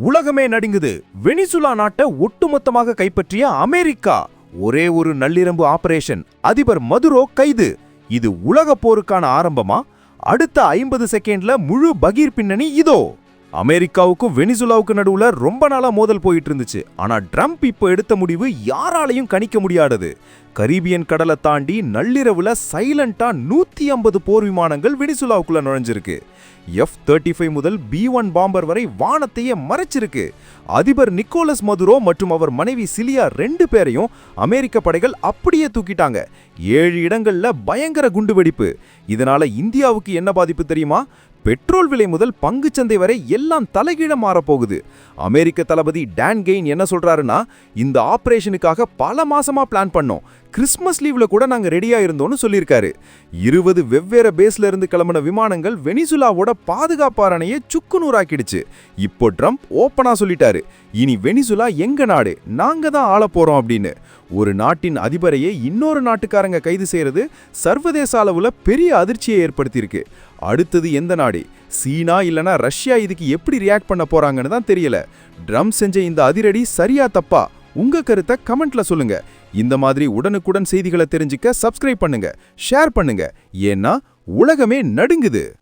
உலகமே நடுங்குது. வெனிசுலா நாட்டை ஒட்டுமொத்தமாக கைப்பற்றிய அமெரிக்கா. ஒரே ஒரு நள்ளிரம்பு ஆபரேஷன். அதிபர் மதுரோ கைது. இது உலக போருக்கான ஆரம்பமா? அடுத்த ஐம்பது செகண்ட்ல முழு பகீர் பின்னணி இதோ. அமெரிக்காவுக்கும் வெனிசுலாவுக்கு நடுவுல ரொம்ப நாளா மோதல் போயிட்டு இருந்துச்சு ஆனா ட்ரம்ப் இப்போ எடுத்த முடிவு யாராலையும் கணிக்க முடியாதது. கரீபியன் கடலை தாண்டி நள்ளிரவுல சைலண்டா நூத்தி ஐம்பது போர் விமானங்கள் வெனிசுலாவுக்குள்ள நுழைஞ்சிருக்கு. எஃப் தேர்ட்டி ஃபைவ் முதல் பி ஒன் பாம்பர் வரை வானத்தையே மறைச்சிருக்கு. அதிபர் நிக்கோலஸ் மதுரோ மற்றும் அவர் மனைவி சிலியா ரெண்டு பேரையும் அமெரிக்க படைகள் அப்படியே தூக்கிட்டாங்க. ஏழு இடங்கள்ல பயங்கர குண்டுவெடிப்பு. இதனால இந்தியாவுக்கு என்ன பாதிப்பு தெரியுமா? பெட்ரோல் விலை முதல் பங்குச்சந்தை வரை எல்லாம் தலைகீழ மாறப்போகுது. அமெரிக்க தளபதி டான் கெயின் என்ன சொல்றாருன்னா இந்த ஆபரேஷனுக்காக பல மாசமா பிளான் பண்ணோம். கிறிஸ்மஸ் லீவ்ல கூட நாங்க ரெடியா இருந்தோம்னு சொல்லியிருக்காரு. இருபது வெவ்வேறு பேஸ்ல இருந்து கிளம்பின விமானங்கள் வெனிசுலாவோட பாதுகாப்பு அரணையை சுக்கு நூறாக்கிடுச்சு. இப்போ ட்ரம்ப் ஓப்பனா சொல்லிட்டாரு இனி வெனிசுலா எங்க நாடு? நாங்க தான் ஆள போறோம் அப்படின்னு. ஒரு நாட்டின் அதிபரையே இன்னொரு நாட்டுக்காரங்க கைது செய்யறது சர்வதேச அளவுல பெரிய அதிர்ச்சியை ஏற்படுத்தியிருக்கு. அடுத்தது எந்த நாடு? சீனா இல்லனா ரஷ்யா இதுக்கு எப்படி ரியாக்ட் பண்ண போறாங்கன்னு தான் தெரியல. ட்ரம் செஞ்ச இந்த அதிரடி சரியா தப்பா? உங்க கருத்தை கமெண்ட்ல சொல்லுங்க. இந்த மாதிரி உடனுக்குடன் செய்திகளை தெரிஞ்சுக்க சப்ஸ்கிரைப் பண்ணுங்க ஷேர் பண்ணுங்க. ஏன்னா உலகமே நடுங்குது.